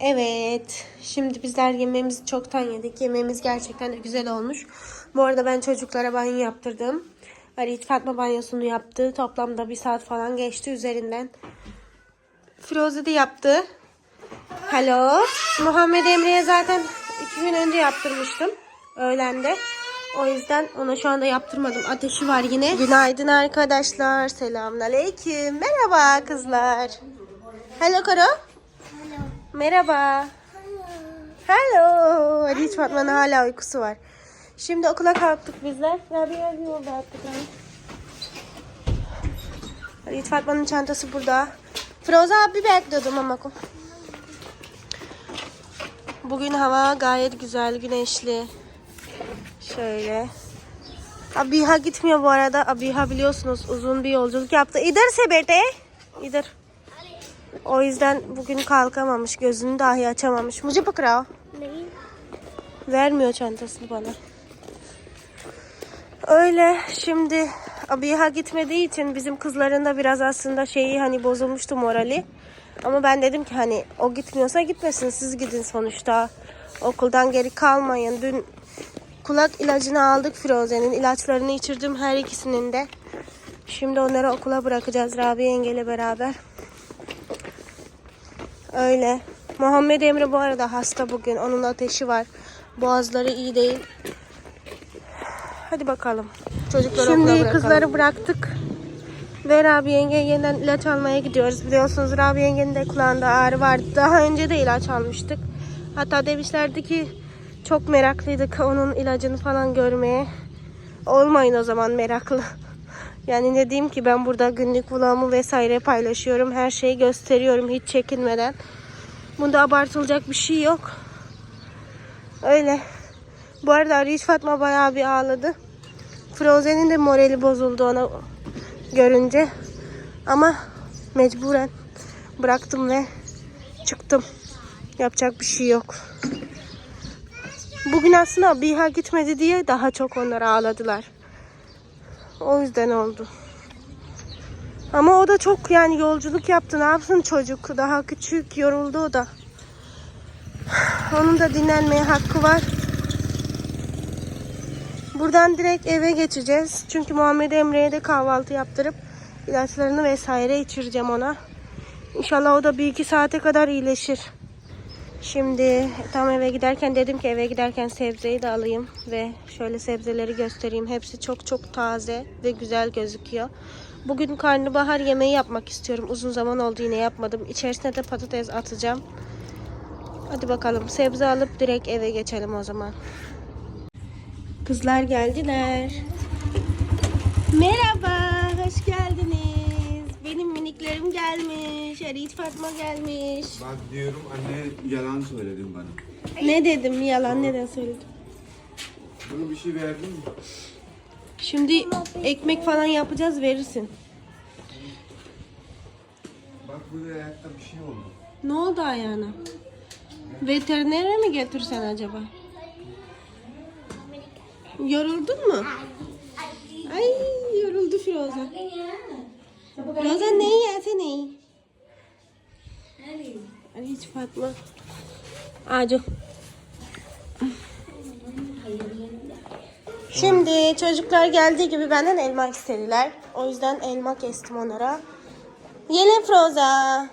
Evet. Şimdi bizler yemeğimizi çoktan yedik. Yemeğimiz gerçekten de güzel olmuş. Bu arada ben çocuklara banyo yaptırdım. Halit Fatma banyosunu yaptı. Toplamda bir saat falan geçti üzerinden. Firoze de yaptı. Hello. Muhammed Emre'ye zaten iki gün önce yaptırmıştım. Öğlende. O yüzden ona şu anda yaptırmadım. Ateşi var yine. Günaydın arkadaşlar. Selamünaleyküm. Merhaba kızlar. Hello Karo. Merhaba. Hello. Hadi hiç Fatma'nın hala uykusu var. Şimdi okula kalktık bizler. Rabia bir yolda attık. Hiç Fatma'nın çantası burada. Firoze abi bekliyordum ama. Bugün hava gayet güzel, güneşli. Şöyle. Abiha gitmiyor bu arada. Abiha biliyorsunuz uzun bir yolculuk yaptı. İder sebete. İder. O yüzden bugün kalkamamış. Gözünü dahi açamamış. Mucu pıkra. Vermiyor çantasını bana. Öyle şimdi Abiha gitmediği için bizim kızların da biraz aslında şeyi hani bozulmuştu morali. Ama ben dedim ki hani o gitmiyorsa gitmesin siz gidin sonuçta. Okuldan geri kalmayın. Dün kulak ilacını aldık Firoze'nin. ilaçlarını içirdim her ikisinin de. Şimdi onları okula bırakacağız Rabia yengeyle beraber. Öyle. Muhammed Emre bu arada hasta bugün. Onun ateşi var. Boğazları iyi değil. Hadi bakalım. Çocukları Şimdi kızları bıraktık. Ve Rabia yenge yeniden ilaç almaya gidiyoruz. Biliyorsunuz Rabia yengenin de kulağında ağrı vardı. Daha önce de ilaç almıştık. Hatta demişlerdi ki çok meraklıydık onun ilacını falan görmeye. Olmayın o zaman meraklı. Yani ne diyeyim ki ben burada günlük vlogumu vesaire paylaşıyorum. Her şeyi gösteriyorum hiç çekinmeden. Bunda abartılacak bir şey yok. Öyle. Bu arada Arif Fatma bayağı bir ağladı. Frozen'in de morali bozuldu ona görünce. Ama mecburen bıraktım ve çıktım. Yapacak bir şey yok. Bugün aslında Biha gitmedi diye daha çok onlar ağladılar. O yüzden oldu. Ama o da çok yani yolculuk yaptı. Ne yapsın çocuk? Daha küçük, yoruldu o da. Onun da dinlenmeye hakkı var. Buradan direkt eve geçeceğiz. Çünkü Muhammed Emre'ye de kahvaltı yaptırıp ilaçlarını vesaire içireceğim ona. İnşallah o da bir iki saate kadar iyileşir. Şimdi tam eve giderken dedim ki eve giderken sebzeyi de alayım ve şöyle sebzeleri göstereyim. Hepsi çok çok taze ve güzel gözüküyor. Bugün karnabahar yemeği yapmak istiyorum. Uzun zaman oldu yine yapmadım. İçerisine de patates atacağım. Hadi bakalım sebze alıp direkt eve geçelim o zaman. Kızlar geldiler. Merhaba, hoş geldiniz. Benim miniklerim gelmiş. Harit Fatma gelmiş. Bak diyorum anne yalan söyledin bana. Ne dedim yalan neden söyledim? Bunu bir şey verdin mi? Şimdi ekmek falan yapacağız verirsin. Bak burada ayakta bir şey oldu. Ne oldu ayağına? Veterinere mi götürsen acaba? Yoruldun mu? Ay yoruldu Firoze. Firoze neyi yerse neyi? Ay hiç Fatma. Acı. Şimdi çocuklar geldiği gibi benden elma istediler. O yüzden elma kestim onlara. Yelin Froza.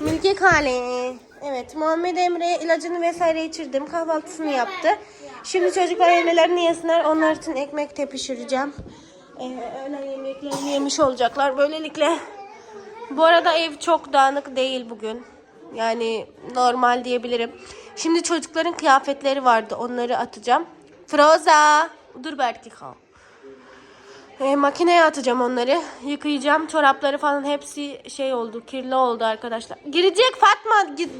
Mülke Kale. Evet Muhammed Emre ilacını vesaire içirdim. Kahvaltısını yaptı. Şimdi çocuklar elmelerini yesinler. Onlar için ekmek tepişireceğim. Ee, öğlen yemeklerini yemiş olacaklar. Böylelikle bu arada ev çok dağınık değil bugün. Yani normal diyebilirim. Şimdi çocukların kıyafetleri vardı. Onları atacağım. Froza. Dur belki kal. E, makineye atacağım onları. Yıkayacağım. Çorapları falan hepsi şey oldu. Kirli oldu arkadaşlar. Girecek Fatma. Gir,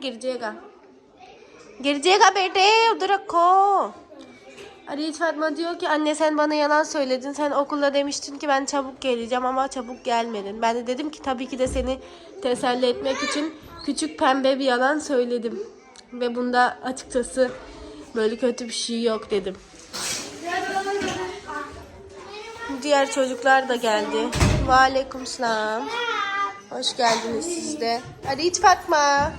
girecek ha. Girecek ha bete. Udur Arif Fatma diyor ki anne sen bana yalan söyledin. Sen okulda demiştin ki ben çabuk geleceğim ama çabuk gelmedin. Ben de dedim ki tabii ki de seni teselli etmek için küçük pembe bir yalan söyledim. Ve bunda açıkçası böyle kötü bir şey yok dedim. Diğer çocuklar da geldi. Ve selam. Hoş geldiniz siz de. Arit Fatma.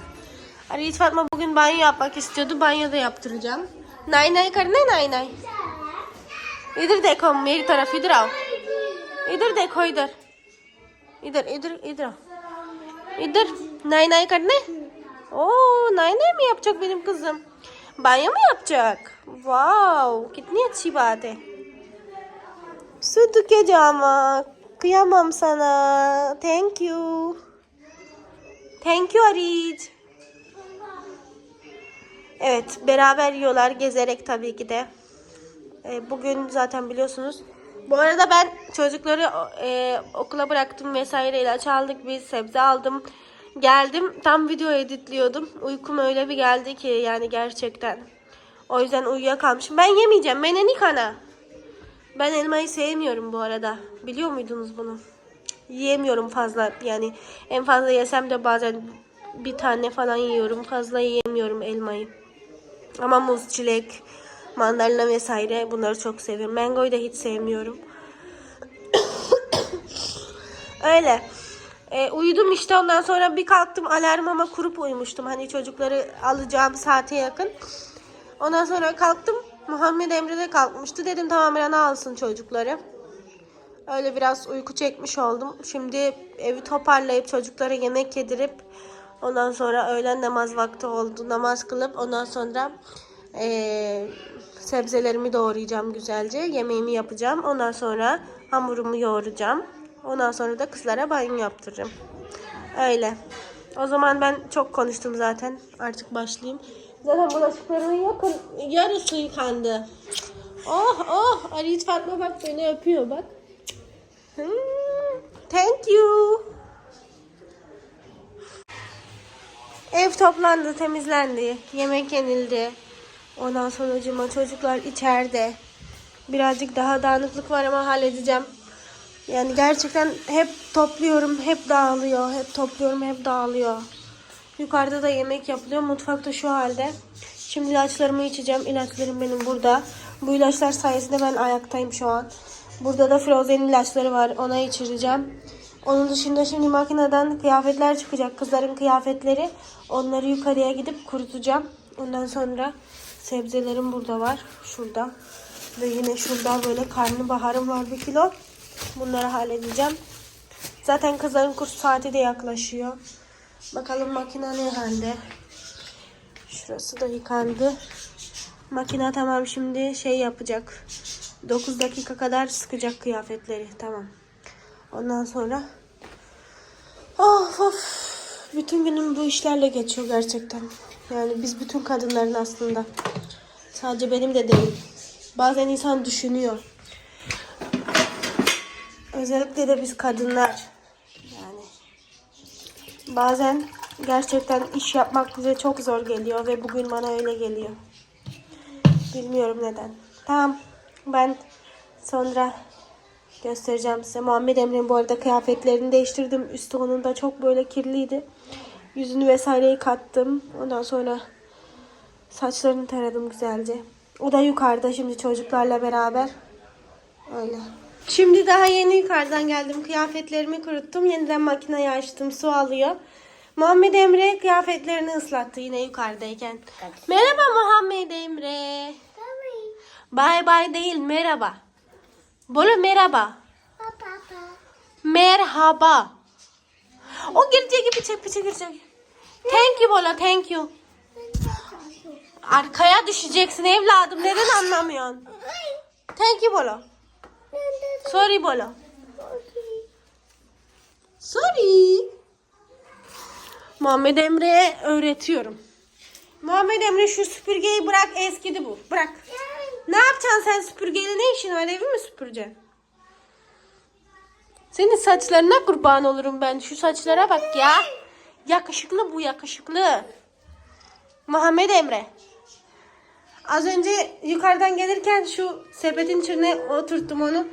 Arit Fatma bugün banyo yapmak istiyordu. Banyoda yaptıracağım. Nay nay karne nay nay. इधर देखो मेरी तरफ इधर आओ इधर देखो इधर इधर इधर इधर आओ. İdir. Nay nay karne. Oo, nay nay mi yapacak benim kızım? Banyo mu yapacak? Wow, कितनी अच्छी बात है. Su dökeceğim ama. Kıyamam sana. Thank you. Thank you Arid. Evet, beraber yiyorlar gezerek tabii ki de. Ee, bugün zaten biliyorsunuz. Bu arada ben çocukları e, okula bıraktım vesaire ilaç aldık biz sebze aldım. Geldim tam video editliyordum. Uykum öyle bir geldi ki yani gerçekten. O yüzden uyuyakalmışım. Ben yemeyeceğim. Menenik ana. Ben elmayı sevmiyorum bu arada. Biliyor muydunuz bunu? Yiyemiyorum fazla. Yani en fazla yesem de bazen bir tane falan yiyorum. Fazla yiyemiyorum elmayı. Ama muz, çilek, mandalina vesaire bunları çok seviyorum. Mangoyu da hiç sevmiyorum. Öyle. E, uyudum işte ondan sonra bir kalktım alarmıma kurup uyumuştum. Hani çocukları alacağım saate yakın. Ondan sonra kalktım. Muhammed Emre de kalkmıştı. Dedim tamam Rana alsın çocukları. Öyle biraz uyku çekmiş oldum. Şimdi evi toparlayıp çocuklara yemek yedirip ondan sonra öğlen namaz vakti oldu. Namaz kılıp ondan sonra eee, sebzelerimi doğrayacağım güzelce. Yemeğimi yapacağım. Ondan sonra hamurumu yoğuracağım. Ondan sonra da kızlara banyo yaptıracağım. Öyle. O zaman ben çok konuştum zaten. Artık başlayayım. Zaten bulaşıkların yakın yarısı yıkandı. Oh oh Arit Fatma bak beni öpüyor bak. Hmm, thank you. Ev toplandı, temizlendi. Yemek yenildi. Ondan sonra cuma çocuklar içeride. Birazcık daha dağınıklık var ama halledeceğim. Yani gerçekten hep topluyorum, hep dağılıyor. Hep topluyorum, hep dağılıyor. Yukarıda da yemek yapılıyor. Mutfakta şu halde. Şimdi ilaçlarımı içeceğim. İlaçlarım benim burada. Bu ilaçlar sayesinde ben ayaktayım şu an. Burada da Frozen ilaçları var. Ona içireceğim. Onun dışında şimdi makineden kıyafetler çıkacak. Kızların kıyafetleri. Onları yukarıya gidip kurutacağım. Ondan sonra sebzelerim burada var. Şurada. Ve yine şurada böyle karnabaharım var bir kilo. Bunları halledeceğim. Zaten kızların kurs saati de yaklaşıyor. Bakalım makine ne halde. Şurası da yıkandı. Makine tamam şimdi şey yapacak. 9 dakika kadar sıkacak kıyafetleri. Tamam. Ondan sonra of of bütün günüm bu işlerle geçiyor gerçekten. Yani biz bütün kadınların aslında. Sadece benim de değil. Bazen insan düşünüyor. Özellikle de biz kadınlar. Yani bazen gerçekten iş yapmak bize çok zor geliyor ve bugün bana öyle geliyor. Bilmiyorum neden. Tamam. Ben sonra göstereceğim size. Muhammed Emre'nin bu arada kıyafetlerini değiştirdim. Üstü onun da çok böyle kirliydi. Yüzünü vesaireyi kattım. Ondan sonra saçlarını taradım güzelce. O da yukarıda şimdi çocuklarla beraber. Öyle. Şimdi daha yeni yukarıdan geldim. Kıyafetlerimi kuruttum. Yeniden makineyi açtım. Su alıyor. Muhammed Emre kıyafetlerini ıslattı yine yukarıdayken. Merhaba Muhammed Emre. Bye bye değil merhaba. Bolo merhaba. Merhaba. O girecek gibi çek piçe girecek. Thank you Bolo thank you. Arkaya düşeceksin evladım neden anlamıyorsun? Thank you Bolo. Sorry Bolo. Sorry. Muhammed Emre'ye öğretiyorum. Muhammed Emre şu süpürgeyi bırak eskidi bu. Bırak. Ne yapacaksın sen süpürgeyle ne işin var evi mi süpüreceksin? Senin saçlarına kurban olurum ben. Şu saçlara bak ya. Yakışıklı bu yakışıklı. Muhammed Emre. Az önce yukarıdan gelirken şu sepetin içine oturttum onu.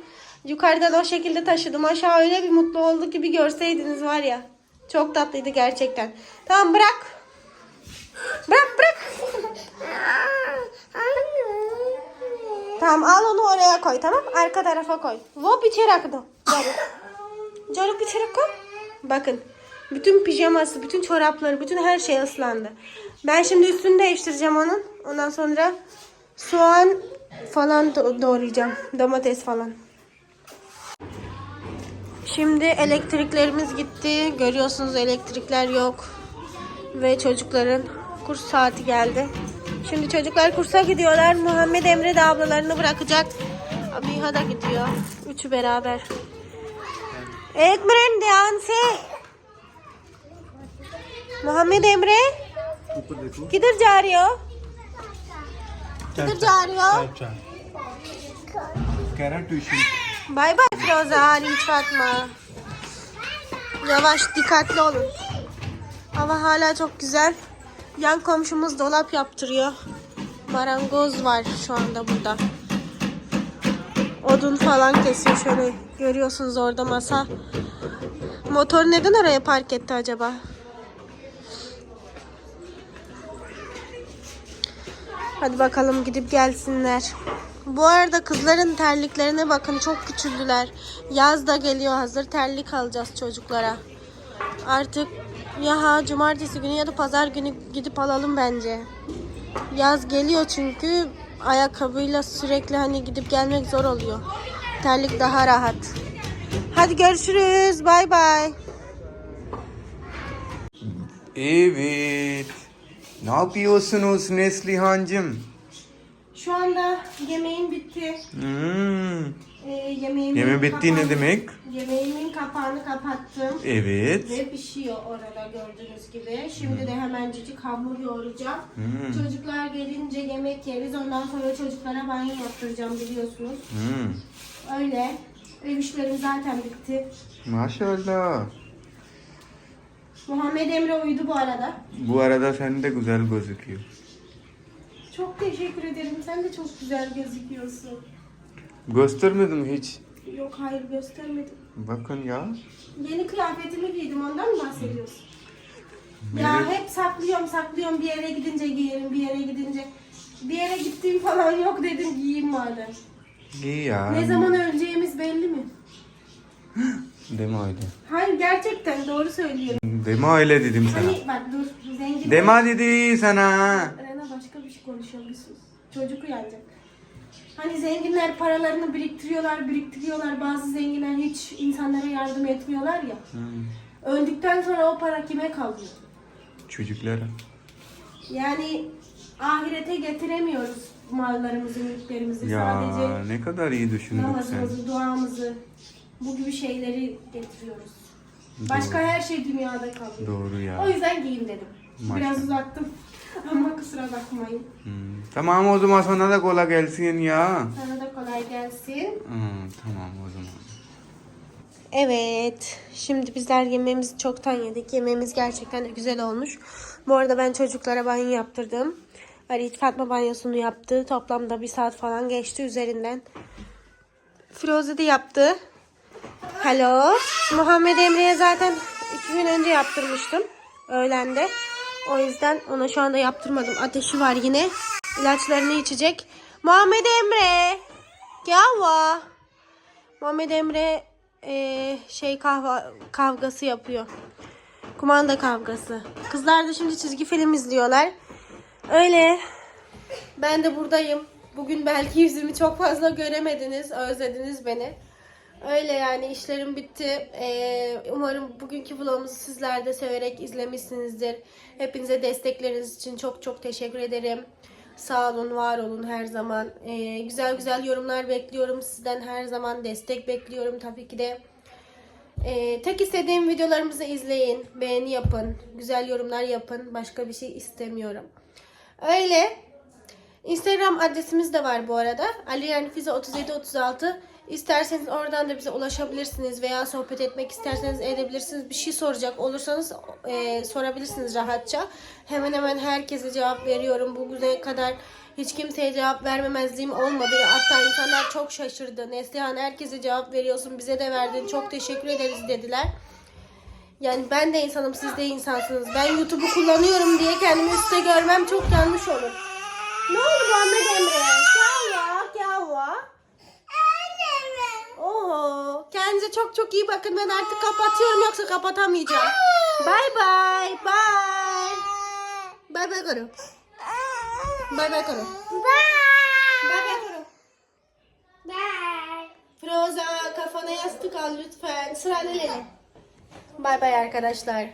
Yukarıdan o şekilde taşıdım. Aşağı öyle bir mutlu oldu ki bir görseydiniz var ya. Çok tatlıydı gerçekten. Tamam bırak. Bırak bırak. Tamam al onu oraya koy tamam Arka tarafa koy. Hop içeri akıdı. Canım. Canım içeri koy. Bakın. Bütün pijaması, bütün çorapları, bütün her şey ıslandı. Ben şimdi üstünü değiştireceğim onun. Ondan sonra soğan falan do- doğrayacağım. Domates falan. Şimdi elektriklerimiz gitti. Görüyorsunuz elektrikler yok. Ve çocukların kurs saati geldi. Şimdi çocuklar kursa gidiyorlar. Muhammed Emre de ablalarını bırakacak. Abiha da gidiyor. Üçü beraber. Ekmeren danse. Muhammed Emre ऊपर देखो किधर जा रहे हो किधर जा रहे हो अच्छा कह रहा tuition Bay bay Firoza, Halim Fatma. Yavaş, dikkatli olun. Hava hala çok güzel. Yan komşumuz dolap yaptırıyor. Marangoz var şu anda burada. Odun falan kesiyor şöyle. Görüyorsunuz orada masa. Motor neden oraya park etti acaba? Hadi bakalım gidip gelsinler. Bu arada kızların terliklerine bakın çok küçüldüler. Yaz da geliyor hazır terlik alacağız çocuklara. Artık ya ha cumartesi günü ya da pazar günü gidip alalım bence. Yaz geliyor çünkü ayakkabıyla sürekli hani gidip gelmek zor oluyor. Terlik daha rahat. Hadi görüşürüz. Bay bay. Evet. Ne yapıyorsunuz Neslihancım? Şu anda yemeğim bitti. Hmm. Ee, yemeğimin Yemeği bitti ne demek? Yemeğimin kapağını kapattım. Evet. Ve pişiyor orada gördüğünüz gibi. Şimdi de hemencik hamur yoğuracağım. Hmm. Çocuklar gelince yemek yeriz. Ondan sonra çocuklara banyo yaptıracağım biliyorsunuz. Hmm. Öyle. Ev işlerim zaten bitti. Maşallah. Muhammed Emre uyudu bu arada. Bu arada sen de güzel gözüküyor. Çok teşekkür ederim. Sen de çok güzel gözüküyorsun. Göstermedim hiç. Yok hayır göstermedim. Bakın ya. Yeni kıyafetimi giydim ondan mı bahsediyorsun? Ya hep saklıyorum saklıyorum bir yere gidince giyerim bir yere gidince. Bir yere gittiğim falan yok dedim giyeyim madem. İyi ya. Ne zaman öleceğimiz belli mi? Deme öyle. Hayır gerçekten doğru söylüyorum. Deme öyle dedim sana. Hani bak dur zengin. Deme dedi sana. Rena başka bir şey konuşuyor sus. Çocuk uyanacak. Hani zenginler paralarını biriktiriyorlar, biriktiriyorlar. Bazı zenginler hiç insanlara yardım etmiyorlar ya. Hmm. Öldükten sonra o para kime kalıyor? Çocuklara. Yani ahirete getiremiyoruz mallarımızı, mülklerimizi. Ya Sadece ne kadar iyi düşündün sen. namazımızı, duamızı, bu gibi şeyleri getiriyoruz. Başka her şey dünyada kalıyor. Doğru O ya. yüzden giyeyim dedim. Maşallah. Biraz uzattım. Ama kusura bakmayın. Hmm. Tamam o zaman sana da kolay gelsin ya. Sana da kolay gelsin. Hmm, tamam o zaman. Evet. Şimdi bizler yemeğimizi çoktan yedik. Yemeğimiz gerçekten de güzel olmuş. Bu arada ben çocuklara banyo yaptırdım. Halit Fatma banyosunu yaptı. Toplamda bir saat falan geçti üzerinden. Firoze de yaptı. Hello. Muhammed Emre'ye zaten iki gün önce yaptırmıştım. Öğlende. O yüzden ona şu anda yaptırmadım. Ateşi var yine. İlaçlarını içecek. Muhammed Emre. Gel Muhammed Emre eee, şey kahva kavgası yapıyor. Kumanda kavgası. Kızlar da şimdi çizgi film izliyorlar. Öyle. Ben de buradayım. Bugün belki yüzümü çok fazla göremediniz. Özlediniz beni. Öyle yani işlerim bitti. Ee, umarım bugünkü vlogumuzu sizler de severek izlemişsinizdir. Hepinize destekleriniz için çok çok teşekkür ederim. Sağ olun, var olun her zaman. Ee, güzel güzel yorumlar bekliyorum sizden. Her zaman destek bekliyorum tabii ki de. Ee, tek istediğim videolarımızı izleyin, beğeni yapın, güzel yorumlar yapın. Başka bir şey istemiyorum. Öyle. Instagram adresimiz de var bu arada. Ali Fize 3736. İsterseniz oradan da bize ulaşabilirsiniz veya sohbet etmek isterseniz edebilirsiniz. Bir şey soracak olursanız e, sorabilirsiniz rahatça. Hemen hemen herkese cevap veriyorum. Bugüne kadar hiç kimseye cevap vermemezliğim olmadı. Hatta insanlar çok şaşırdı. Neslihan herkese cevap veriyorsun bize de verdin çok teşekkür ederiz dediler. Yani ben de insanım siz de insansınız. Ben YouTube'u kullanıyorum diye kendimi üstte görmem çok yanlış olur. Ne oldu Muhammed Emre? Kava, kava. Oho. Kendinize çok çok iyi bakın. Ben artık kapatıyorum yoksa kapatamayacağım. Bay bay. Bay. Bay bay Karo. Bay bay Karo. Bay bay Karo. Bay. Roza kafana yastık al lütfen. Sırayla Lele. Bay bay arkadaşlar.